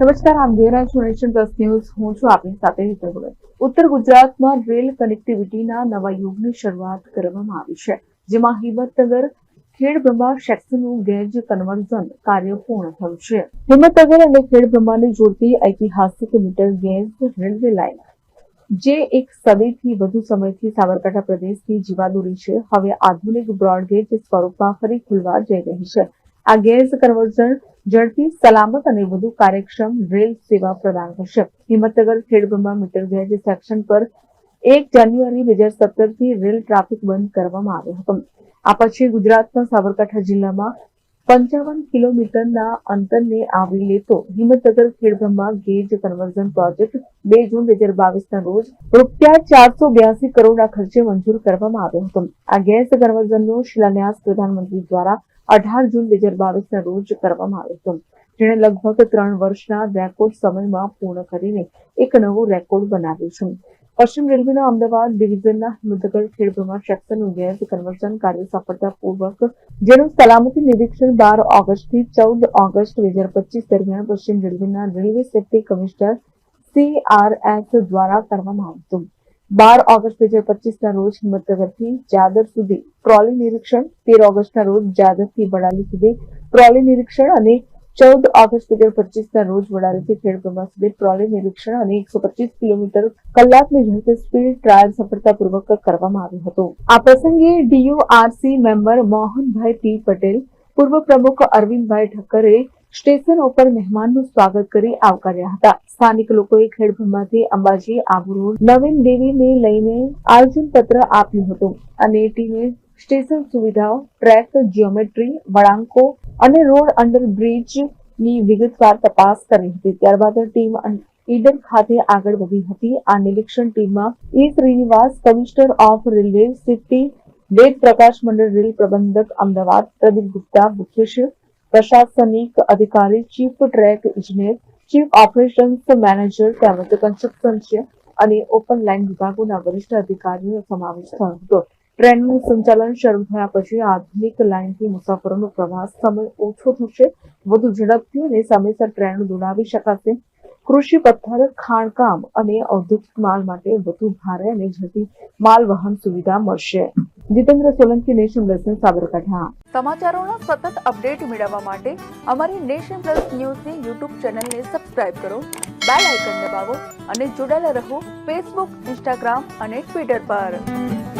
નમસ્કાર, આમ રહ્યા છો પ્લસ ન્યૂઝ. હું છું આપની સાથે હેતલ ઉત્તર ગુજરાતમાં રેલ કનેક્ટિવિટીના નવા યુગની શરૂઆત કરવામાં આવી છે, જેમાં હિંમતનગર ખેડબ્રહ્મા સેક્શનનું ગેજ કન્વર્ઝન કાર્ય પૂર્ણ થયું છે હિંમતનગર અને ખેડબ્રહ્માને જોડતી ઐતિહાસિક મીટર ગેજ રેલવે લાઇન, જે એક સદીથી વધુ સમયથી સાબરકાંઠા પ્રદેશની જીવાદોરી છે, હવે આધુનિક બ્રોડગેજ સ્વરૂપમાં ફરી ખુલવા જઈ રહી છે. આ ગેજ કન્વર્ઝન ઝડપી, સલામત અને વધુ કાર્યક્ષમ રેલ સેવા પ્રદાન કરશે. Himmatnagar, Khedbrahma metre gauge section પર એક જાન્યુઆરી બે હજાર સત્તરથી રેલ ટ્રાફિક બંધ કરવામાં આવ્યો હતો. આ પછી ગુજરાતના સાબરકાંઠા જિલ્લામાં પંચાવન કિલોમીટરના અંતરને આવરી લેતો Himmatnagar Khedbrahma gauge conversion project બે જૂન બે હજાર બાવીસના રોજ રૂપિયા ચારસો બ્યાસી કરોડના ખર્ચે મંજૂર કરવામાં આવ્યો હતો. આ ગેસ કન્વર્ઝનનો શિલાન્યાસ પ્રધાનમંત્રી દ્વારા અઢાર જૂન બે હજાર બાવીસના રોજ કરવામાં આવ્યો હતો. જેણે લગભગ ત્રણ વર્ષના રેકોર્ડ સમયમાં પૂર્ણ કરીને એક નવો રેકોર્ડ બનાવ્યો છે. પશ્ચિમ રેલવેના અમદાવાદ ડિવિઝનના હિંમતનગર ખેડબ્રહ્મા સેક્શનનું ગેસ કન્વર્ઝન કાર્ય સફળતાપૂર્વક જેનું સલામતી નિરીક્ષણ બાર ઓગસ્ટથી ચૌદ ઓગસ્ટ બે હજાર પચીસ દરમિયાન પશ્ચિમ રેલવેના રેલવે સેફ્ટી કમિશનર સીઆરએસ દ્વારા કરવામાં આવ્યું હતું બાર ઓગસ્ટ બે હજાર પચીસના રોજ હિંમતનગરથી જાદર સુધી ટ્રોલી નિરીક્ષણ તેર ઓગસ્ટના રોજ જાદરથી વડાલી સુધી ટ્રોલી નિરીક્ષણ અને ચૌદ ઓગસ્ટ બે હજાર પચીસના રોજ વડાલીથી ખેડબ્રહ્મા સુધી ટ્રોલી નિરીક્ષણ અને એકસો પચીસ કિલોમીટર કલાકની ઝડપે સ્પીડ ટ્રાયલ સફળતાપૂર્વક કરવામાં આવ્યું હતું. આ પ્રસંગે DURC member Mohanbhai P Patel, પૂર્વ પ્રમુખ અરવિંદભાઈ ઠક્કરે સ્ટેશન ઉપર મહેમાનનું સ્વાગત કરી આવકાર્યા હતા. સ્થાનિક લોકોએ ખેડબ્રહ્માથી અંબાજી આબુ રોડ નવીન દેવીને લઈને આયોજન પત્ર આપ્યું હતું અને ટીમે સ્ટેશન સુવિધાઓ ટ્રેક જીઓમેટ્રી વળાંકો અને રોડ અંડર બ્રિજની વિગતવાર તપાસ કરી હતી. ત્યારબાદ ટીમ ઈડન ખાતે આગળ વધી હતી. આ નિરીક્ષણ ટીમમાં E Srinivas commissioner of railway city Ved Prakash મંડળ રેલ પ્રબંધક, અમદાવાદ, પ્રદીપ ગુપ્તા મુખ્ય પ્રશાસનિક અધિકારી ચીફ ટ્રેક ઇજનેર ચીફ ઓપરેશન્સ મેનેજર તેમજ કન્સ્ટ્રક્શન અને ઓપન લાઇન વિભાગોના વરિષ્ઠ અધિકારીઓનો સમાવેશ થયો હતો. ટ્રેનનું સંચાલન શરૂ થયા પછી આધુનિક લાઇનથી મુસાફરોનો પ્રવાસ સમય ઓછો થશે. વધુ ઝડપથી અને સમયસર ટ્રેન દોડાવી શકાશે. કૃષિ પથ્થર, ખાણકામ અને ઔદ્યોગિક માલ માટે વધુ ભારે અને ઝડપી માલ વહન સુવિધા મળશે. Jitendra Solanki, Nation Plus Sabarkantha. સમાચારોના સતત અપડેટ મેળવવા માટે અમારી નેશન પ્લસ ન્યૂઝની યુટ્યુબ ચેનલને સબસ્ક્રાઇબ કરો, બેલ આઇકન દબાવો અને જોડાયેલા રહો ફેસબુક, ઇન્સ્ટાગ્રામ અને ટ્વિટર પર.